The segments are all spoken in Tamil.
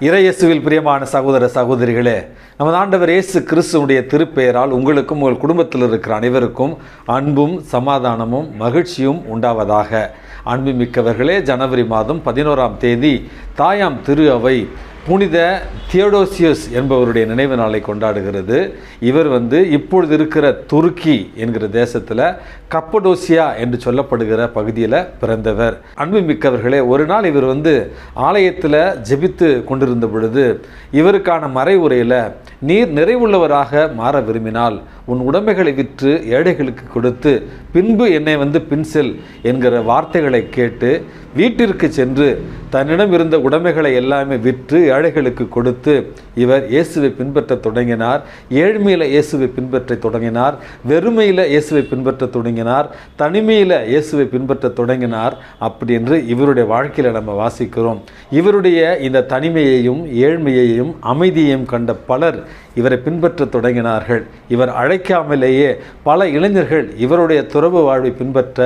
இறையேசுவில் பிரியமான சகோதர சகோதரிகளே நமது ஆண்டவர் இயேசு கிறிஸ்துவனுடைய திருப்பெயரால் உங்களுக்கும் உங்கள் குடும்பத்தில் இருக்கிற அனைவருக்கும் அன்பும் சமாதானமும் மகிழ்ச்சியும் உண்டாவதாக. அன்புமிக்கவர்களே ஜனவரி மாதம் பதினோராம் தேதி தாயாம் திரு அவை புனித தியோடோசியஸ் என்பவருடைய நினைவு நாளை கொண்டாடுகிறது. இவர் வந்து இப்பொழுது இருக்கிற துருக்கி என்கிற தேசத்தில் கப்படோசியா என்று சொல்லப்படுகிற பகுதியில் பிறந்தவர். அன்புமிக்கவர்களே ஒரு நாள் இவர் வந்து ஆலயத்தில் ஜெபித்து கொண்டிருந்த பொழுது இவருக்கான மறைவுரையில் நீர் நிறைவுள்ளவராக மாற விரும்பினால் உன் உடமைகளை விற்று ஏழைகளுக்கு கொடுத்து பின்பு என்னை வந்து பின்செல் என்கிற வார்த்தைகளை கேட்டு வீட்டிற்கு சென்று தன்னிடம் இருந்த உடைமைகளை எல்லாமே விற்று ஏழைகளுக்கு கொடுத்து இவர் இயேசுவை பின்பற்ற தொடங்கினார். ஏழ்மையில் இயேசுவை பின்பற்ற தொடங்கினார். வெறுமையில் இயேசுவை பின்பற்ற தொடங்கினார். தனிமையில் இயேசுவை பின்பற்ற தொடங்கினார். அப்படி என்று இவருடைய வாழ்க்கையில் நம்ம வாசிக்கிறோம். இவருடைய இந்த தனிமையையும் ஏழ்மையையும் அமைதியையும் கண்ட பலர் இவரை பின்பற்ற தொடங்கினார்கள். இவர் அழைக்காமலேயே பல இளைஞர்கள் இவருடைய துறவு வாழ்வை பின்பற்ற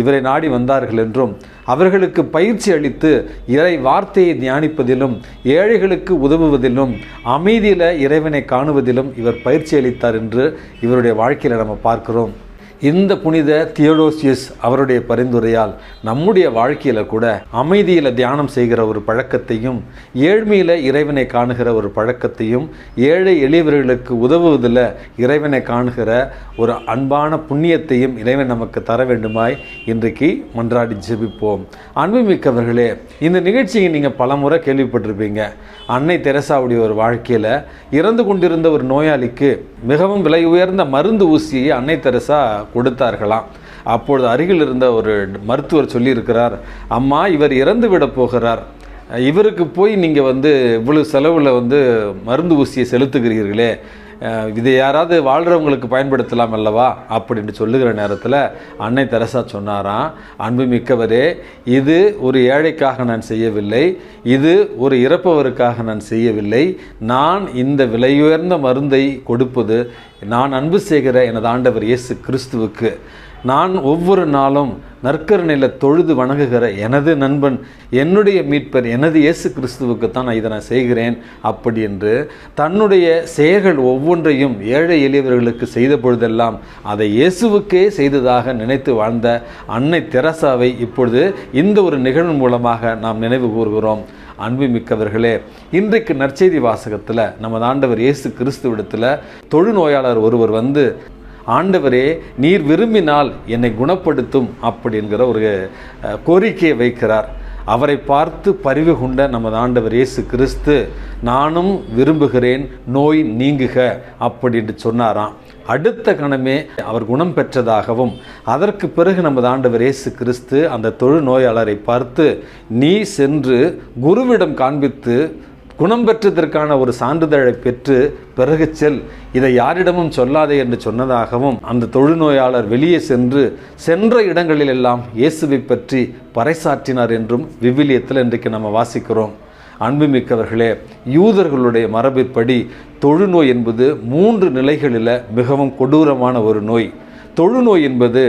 இவரை நாடி வந்தார்கள் என்றும் அவர்களுக்கு பயிற்சி அளித்து இறை வார்த்தையை தியானிப்பதிலும் ஏழைகளுக்கு உதவுவதிலும் அமைதியில் இறைவனை காணுவதிலும் இவர் பயிற்சி அளித்தார் என்று இவருடைய வாழ்க்கையில் நம்ம பார்க்கிறோம். இந்த புனித தியோடோசியஸ் அவருடைய பரிந்துரையால் நம்முடைய வாழ்க்கையில் கூட அமைதியில் தியானம் செய்கிற ஒரு பழக்கத்தையும் ஏழ்மையில் இறைவனை காணுகிற ஒரு பழக்கத்தையும் ஏழை எளியவர்களுக்கு உதவுவதில் இறைவனை காணுகிற ஒரு அன்பான புண்ணியத்தையும் இறைவன் நமக்கு தர வேண்டுமாய் இன்றைக்கு மன்றாடி ஜெபிப்போம். அன்புமிக்கவர்களே இந்த நிகழ்ச்சியை நீங்கள் பலமுறை கேள்விப்பட்டிருப்பீங்க. அன்னை தெரசாவுடைய ஒரு வாழ்க்கையில் இறந்து கொண்டிருந்த ஒரு நோயாளிக்கு மிகவும் விலை உயர்ந்த மருந்து ஊசியை அன்னை தெரசா கொடுத்தார்களாம். அப்பொழுது அருகில் இருந்த ஒரு மருத்துவர் சொல்லியிருக்கிறார் அம்மா இவர் இறந்து விட போகிறார். இவருக்கு போய் நீங்கள் வந்து இவ்வளவு செலவில் வந்து மருந்து ஊசியை செலுத்துகிறீர்களே. இதை யாராவது வாழ்கிறவங்களுக்கு பயன்படுத்தலாம் அல்லவா? அப்படின்னு சொல்லுகிற நேரத்தில் அன்னை தெரசா சொன்னாராம் அன்புமிக்கவரே இது ஒரு ஏழைக்காக நான் செய்யவில்லை. இது ஒரு இறப்பவருக்காக நான் செய்யவில்லை. நான் இந்த விலையுயர்ந்த மருந்தை கொடுப்பது நான் அன்பு செய்கிற எனது ஆண்டவர் இயேசு கிறிஸ்துவுக்கு நான் ஒவ்வொரு நாளும் நற்கரணையில் தொழுது வணங்குகிற எனது நண்பன் என்னுடைய மீட்பர் எனது இயேசு கிறிஸ்துவுக்கு தான் நான் இதை நான் செய்கிறேன் அப்படி என்று தன்னுடைய செயல்கள் ஒவ்வொன்றையும் ஏழை எளியவர்களுக்கு செய்த பொழுதெல்லாம் அதை இயேசுவுக்கே செய்ததாக நினைத்து வாழ்ந்த அன்னை தெரசாவை இப்பொழுது இந்த ஒரு நிகழ்வு மூலமாக நாம் நினைவு கூறுகிறோம். அன்புமிக்கவர்களே இன்றைக்கு நற்செய்தி வாசகத்தில் நமது ஆண்டவர் இயேசு கிறிஸ்துவிடத்தில் தொழுநோயாளர் ஒருவர் வந்து ஆண்டவரே நீர் விரும்பினால் என்னை குணப்படுத்தும் அப்படி என்கிற ஒரு கோரிக்கையை வைக்கிறார். அவரை பார்த்து பரிவு கொண்ட நமது ஆண்டவர் இயேசு கிறிஸ்து நானும் விரும்புகிறேன் நோய் நீங்குக அப்படின்ட்டு சொன்னாராம். அடுத்த கணமே அவர் குணம் பெற்றதாகவும் அதற்கு பிறகு நமது ஆண்டவர் இயேசு கிறிஸ்து அந்த தொழு நோயாளரை பார்த்து நீ சென்று குருவிடம் காண்பித்து குணம் பெற்றதற்கான ஒரு சான்றிதழை பெற்று பிறகு செல். இதை யாரிடமும் சொல்லாதே என்று சொன்னதாகவும் அந்த தொழுநோயாளர் வெளியே சென்று சென்ற இடங்களிலெல்லாம் இயேசுவை பற்றி பறைசாற்றினார் என்றும் விவிலியத்தில் இன்றைக்கு நம்ம வாசிக்கிறோம். அன்புமிக்கவர்களே யூதர்களுடைய மரபிற்படி தொழுநோய் என்பது மூன்று நிலைகளில் மிகவும் கொடூரமான ஒரு நோய். தொழுநோய் என்பது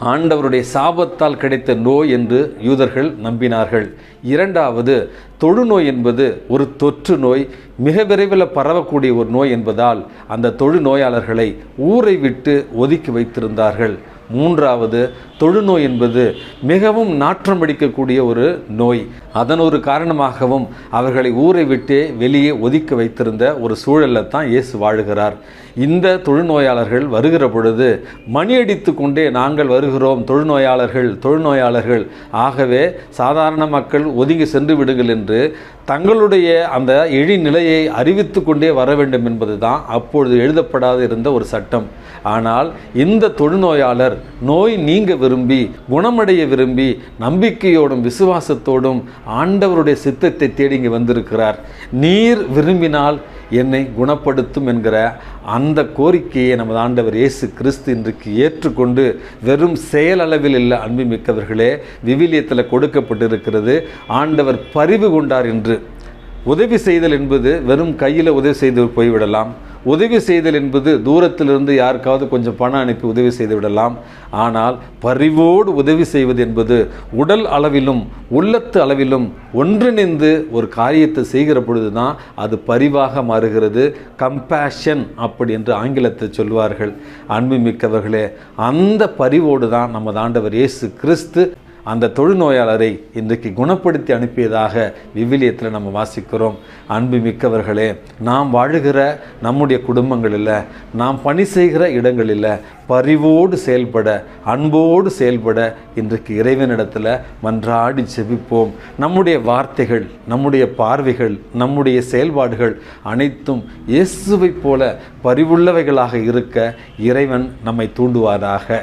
ஆண்டவருடைய சாபத்தால் கிடைத்த நோய் என்று யூதர்கள் நம்பினார்கள். இரண்டாவது தொழுநோய் என்பது ஒரு தொற்று நோய் மிக விரைவில் பரவக்கூடிய ஒரு நோய் என்பதால் அந்த தொழுநோயாளர்களை ஊரை விட்டு ஒதுக்கி வைத்திருந்தார்கள். மூன்றாவது தொழுநோய் என்பது மிகவும் நாற்றம் அடிக்கக்கூடிய ஒரு நோய். அதன் ஒரு காரணமாகவும் அவர்களை ஊரை விட்டு வெளியே ஒதுக்கி வைத்திருந்த ஒரு சூழலில் தான் இயேசு வாழுகிறார். இந்த தொழுநோயாளர்கள் வருகிற பொழுது மணியடித்து கொண்டே நாங்கள் வருகிறோம் தொழுநோயாளர்கள் தொழுநோயாளர்கள். ஆகவே சாதாரண மக்கள் ஒதுங்கி சென்று விடுங்கள் என்று தங்களுடைய அந்த எழிநிலையை அறிவித்து கொண்டே வர வேண்டும் என்பது தான் அப்பொழுது எழுதப்படாது இருந்த ஒரு சட்டம். ஆனால் இந்த தொழுநோயாளர் நோய் நீங்க விரும்பி குணமடைய விரும்பி நம்பிக்கையோடும் விசுவாசத்தோடும் ஆண்டவருடைய சித்தத்தை தேடி இங்கே வந்திருக்கிறார். நீர் விரும்பினால் என்னை குணப்படுத்தும் என்கிற அந்த கோரிக்கையை நமது ஆண்டவர் இயேசு கிறிஸ்து இன்றைக்கு ஏற்றுக்கொண்டு வெறும் செயலளவில் இல்லை அன்புமிக்கவர்களே விவிலியத்தில் கொடுக்கப்பட்டிருக்கிறது. ஆண்டவர் பரிவு கொண்டார் என்று. உதவி செய்தல் என்பது வெறும் கையில் உதவி செய்து போய்விடலாம். உதவி செய்தல் என்பது தூரத்திலிருந்து யாருக்காவது கொஞ்சம் பணம் அனுப்பி உதவி செய்து விடலாம். ஆனால் பரிவோடு உதவி செய்வது என்பது உடல் அளவிலும் உள்ளத்து அளவிலும் ஒன்றிணைந்து ஒரு காரியத்தை செய்கிற பொழுது தான் அது பரிவாக மாறுகிறது. கம்பேஷன் அப்படி என்று ஆங்கிலத்தை சொல்வார்கள். அன்புமிக்கவர்களே அந்த பரிவோடு தான் நமது ஆண்டவர் இயேசு கிறிஸ்து அந்த தொழுநோயாளரை இன்றைக்கு குணப்படுத்தி அனுப்பியதாக விவிலியத்தில் நம்ம வாசிக்கிறோம். அன்பு மிக்கவர்களே நாம் வாழுகிற நம்முடைய குடும்பங்களில் நாம் பணி செய்கிற இடங்களில் பரிவோடு செயல்பட அன்போடு செயல்பட இன்றைக்கு இறைவனிடத்தில் மன்றாடி செபிப்போம் நம்முடைய வார்த்தைகள் நம்முடைய பார்வைகள் நம்முடைய செயல்பாடுகள் அனைத்தும் இயேசுவைப் போல பரிவுள்ளவைகளாக இருக்க இறைவன் நம்மை தூண்டுவாராக.